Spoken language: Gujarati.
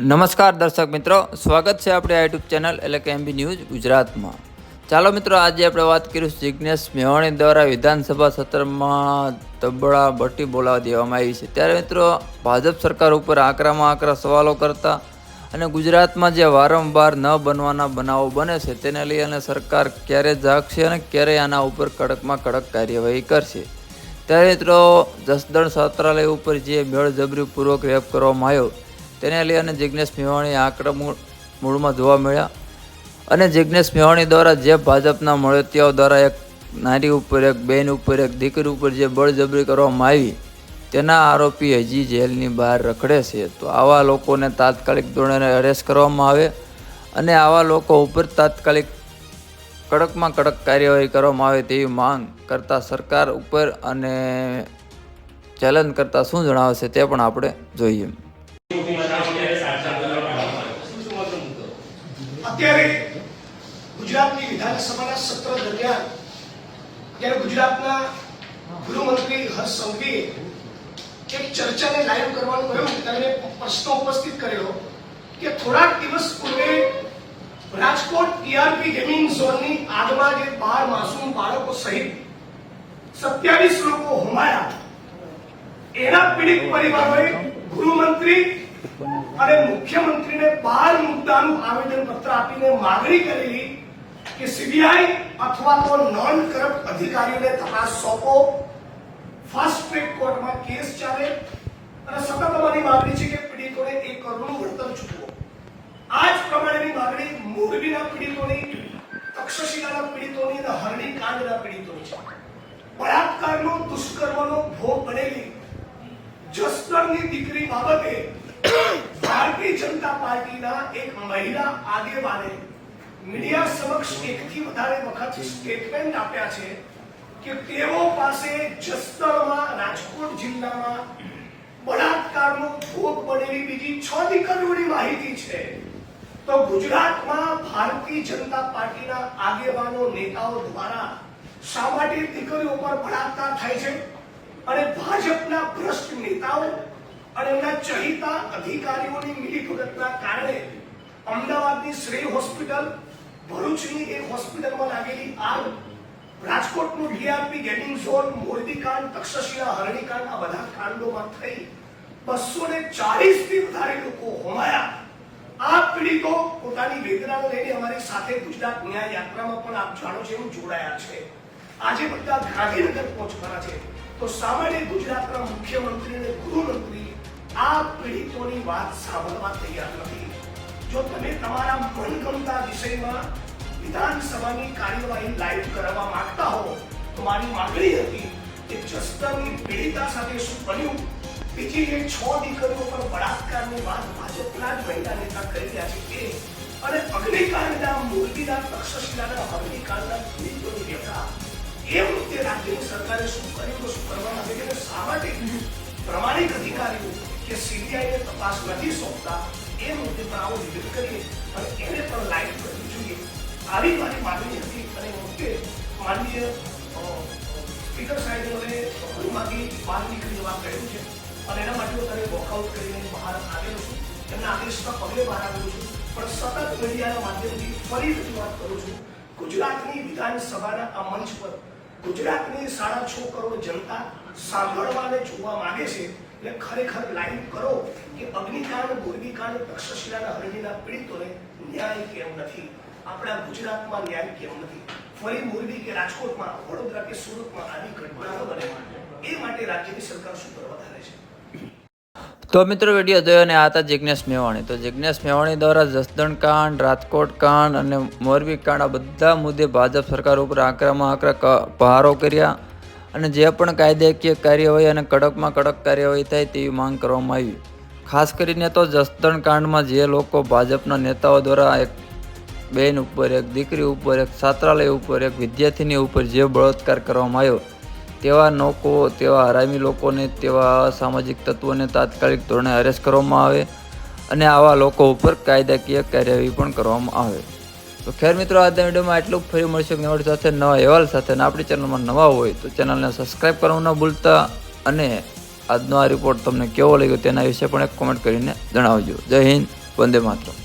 નમસ્કાર દર્શક મિત્રો, સ્વાગત છે આપણી આ યુટ્યુબ ચેનલ એટલે કે એમબી ન્યૂઝ ગુજરાતમાં. ચાલો મિત્રો, આજે આપણે વાત કરીશું જિજ્ઞેશ મેવાણી દ્વારા વિધાનસભા સત્રમાં તબડા બટ્ટી બોલાવી દેવામાં આવી છે. ત્યારે મિત્રો, ભાજપ સરકાર ઉપર આકરામાં આકરા સવાલો કરતા અને ગુજરાતમાં જે વારંવાર ન બનવાના બનાવો બને છે, તેને લઈ સરકાર ક્યારે જાગશે અને ક્યારે આના ઉપર કડકમાં કડક કાર્યવાહી કરશે. ત્યારે મિત્રો, જસદણ છાત્રાલય ઉપર જે બળજબરીપૂર્વક રેપ કરવામાં આવ્યો તેને લઈ અને જિજ્ઞેશ મેવાણી મૂળ- મૂળમાં જોવા મળ્યા. અને જિજ્ઞેશ મેવાણી દ્વારા જે ભાજપના મળતિયાઓ દ્વારા એક નારી ઉપર, એક બેન ઉપર, એક દીકરી ઉપર જે બળજબરી કરવામાં આવી, તેના આરોપી હજી જેલની બહાર રખડે છે. તો આવા લોકોને તાત્કાલિક ધોરણે અરેસ્ટ કરવામાં આવે અને આવા લોકો ઉપર તાત્કાલિક કડકમાં કડક કાર્યવાહી કરવામાં આવે તેવી માંગ કરતા સરકાર ઉપર અને ચેલેન્જ કરતાં શું જણાવે છે તે પણ આપણે જોઈએ. અત્યારે ગુજરાતની વિધાનસભાના સત્ર દરમિયાન, ત્યારે ગુજરાતના ગૃહમંત્રી હર્ષ સંઘવીએ એક ચર્ચાને લાઈવ કરવાનું કહ્યું તેમણે પ્રશ્ન ઉપસ્થિત કર્યો કે થોડાક દિવસ પૂર્વે રાજકોટ ટીઆરપી ગેમિંગ ઝોનની આગમાં જે બાર માસૂમ બાળકો સહિત સત્યાવીસ લોકો હોમાયા, એના પીડિત પરિવારોએ ગૃહમંત્રી અને મુખ્યમંત્રીને બાર મુદ્દાનું આવેદન પત્ર આપીને માગણી કરેલી કે સીબીઆઈ અથવા તો નોન કરપ્ટ અધિકારીઓને તપાસ સોંપો. ફાસ્ટ ટ્રેક કોર્ટમાં કેસ ચાલે. અને સતત અમારી માગણી છે કે પીડિતોને એક કરોડનું વળતર ચૂકવો. આ જ પ્રમાણેની માગણી મોરબીના પીડિતોની, તક્ષશિલાના પીડિતોની અને હરણી કાંડના પીડિતોની છે. બળાત્કારનો, દુષ્કર્મનો ભોગ બનેલી જસદણની દીકરી બાબતે ભારતીય જનતા પાર્ટીના એક મહિલા આગેવાને મીડિયા સમક્ષ એકથી વધારે વખત સ્ટેટમેન્ટ આપ્યા છે કે તેઓ પાસે જસદણમાં રાજકોટ જિલ્લામાં બળાત્કારનો ભોગ બનેલી બીજી છ દીકરીઓની માહિતી છે. તો ગુજરાતમાં ભારતીય જનતા પાર્ટીના આગેવાનો, નેતાઓ દ્વારા શા માટે દીકરીઓ પર બળાત્કાર થાય છે? અને ભાજપના ભ્રષ્ટ નેતાઓ અને એમના ચહિતા અધિકારીઓની મિલીભગતના કારણે અમદાવાદની શ્રેય હોસ્પિટલ, ભરૂચની એક હોસ્પિટલમાં લાગેલી આગ, રાજકોટનું ડીઆરપી ગેમિંગ ઝોન, મોરબીકાંડ, તક્ષશિલા, હરણીકાંડ, આ બધા કાંડોમાં થઈ બસો ને ચાલીસથી વધારે લોકો હોમાયા. આ પીડિતો પોતાની વેદનાને લઈને અમારી સાથે ગુજરાત ન્યાય યાત્રામાં પણ આપ જાણો છો એવું જોડાયા છે. આજે બધા ગાંધીનગર પહોંચવાના છે. તો સામાન્ય ગુજરાતના મુખ્યમંત્રી અને ગૃહમંત્રી આ પીડિતોની વાત સાંભળવા તૈયાર નથી. જો તમે તમારા મનગમતા વિષયમાં વિધાનસભાની કાર્યવાહી લાઈવ કરવા માંગતા હો, તો મારી માંગણી હતી કે જસદણની પીડિતા સાથે શું બન્યું? બીજી જે છ દીકરીઓ પર બળાત્કારની વાત ભાજપના જ મહિલા નેતા કરી રહ્યા છે તે અને અગ્નિકાંડના મૂર્તિના તક્ષશિલાના અગ્નિકાંડના પીડિતોની વ્યથા. એ વખતે રાજ્યની સરકારે શું કર્યું, તો શું કરવાના છે? કે શા માટે પ્રમાણિક અધિકારીઓ કે સીબીઆઈને તપાસ નથી સોંપતા, એ મુદ્દે પણ આવો વિરોધ કરીએ. અને એને પણ લાઈટ કરવી જોઈએ. આવી મારી માગણી હતી અને વખતે માનનીય સ્પીકર સાહેબે મને ગૃહમાંથી બહાર નીકળી જવા કહ્યું છે. અને એના માટે હું તમે વોકઆઉટ કરીને બહાર આવેલો છું. એમના આદેશના પગલે બહાર આવેલો છું. પણ સતત મીડિયાના માધ્યમથી ફરી રજૂઆત કરું છું. ગુજરાતની વિધાનસભાના આ મંચ પર ગુજરાતની સાડા છ કરોડ જનતા સાંભળવા અને જોવા માંગે છે. એટલે ખરેખર લાઈવ કરો કે અગ્નિકાંડ મોરબીકાંડ તક્ષશિલાના હરણીના પીડિતોને ન્યાય કેમ નથી? આપણા ગુજરાતમાં ન્યાય કેમ નથી? ફરી મોરબી કે રાજકોટમાં, વડોદરા કે સુરતમાં આવી ઘટનાઓ બને. એ માટે રાજ્યની સરકાર શું કરવા ધારે છે? તો મિત્રો વીડિયો જોયો અને આ હતા જિજ્ઞેશ મેવાણી. તો જિજ્ઞેશ મેવાણી દ્વારા જસદણ કાંડ, રાજકોટ કાંડ અને મોરબી કાંડ, આ બધા મુદ્દે ભાજપ સરકાર ઉપર આકરામાં આકરા પ્રહારો કર્યા. અને જે પણ કાયદાકીય કાર્યવાહી અને કડકમાં કડક કાર્યવાહી થાય તેવી માંગ કરવામાં આવી. ખાસ કરીને તો જસદણ કાંડમાં જે લોકો ભાજપના નેતાઓ દ્વારા એક બેન ઉપર, એક દીકરી ઉપર, એક છાત્રાલય ઉપર, એક વિદ્યાર્થીની ઉપર જે બળાત્કાર કરવામાં આવ્યો, તેવા લોકો, તેવા હરામી લોકોને, તેવા સામાજિક તત્વોને તાત્કાલિક ધોરણે અરેસ્ટ કરવામાં આવે અને આવા લોકો ઉપર કાયદાકીય કાર્યવાહી પણ કરવામાં આવે. તો ખેર મિત્રો, આજના વિડીયોમાં એટલું ફરી મળશે નવડ સાથે, નવા અહેવાલ સાથે. અને આપણી ચેનલમાં નવા હોય તો ચેનલને સબસ્ક્રાઈબ કરવું ન ભૂલતા. અને આજનો આ રિપોર્ટ તમને કેવો લાગ્યો તેના વિશે પણ એક કોમેન્ટ કરીને જણાવજો. જય હિન્દ, વંદે માતરમ.